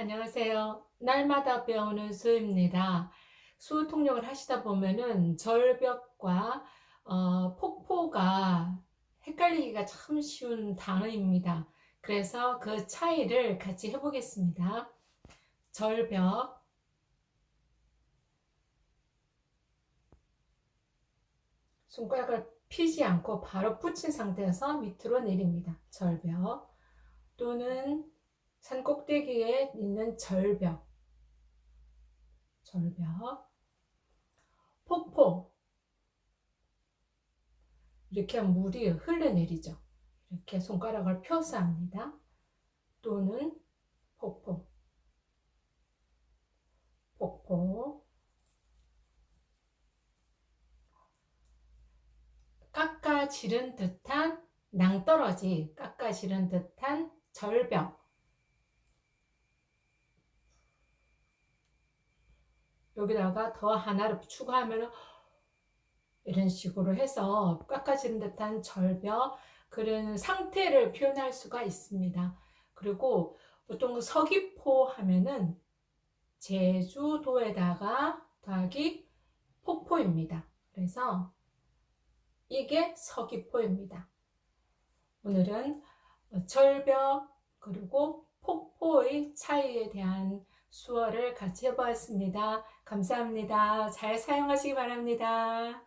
안녕하세요. 날마다 배우는 수입니다. 수어 통역을 하시다 보면은 절벽과 어, 폭포가 헷갈리기가 참 쉬운 단어입니다. 그래서 그 차이를 같이 해보겠습니다. 절벽, 손가락을 피지 않고 바로 붙인 상태에서 밑으로 내립니다. 절벽 또는 산 꼭대기에 있는 절벽, 절벽, 폭포. 이렇게 물이 흘러내리죠. 이렇게 손가락을 펴서 합니다. 또는 폭포, 폭포. 깎아지른 듯한 낭떠러지, 깎아지른 듯한 절벽. 여기다가 더 하나를 추가하면 이런 식으로 해서 깎아지는 듯한 절벽 그런 상태를 표현할 수가 있습니다. 그리고 보통 서귀포 하면은 제주도에다가 더하기 폭포입니다. 그래서 이게 서귀포입니다. 오늘은 절벽 그리고 폭포의 차이에 대한 수어를 같이 해보았습니다. 감사합니다. 잘 사용하시기 바랍니다.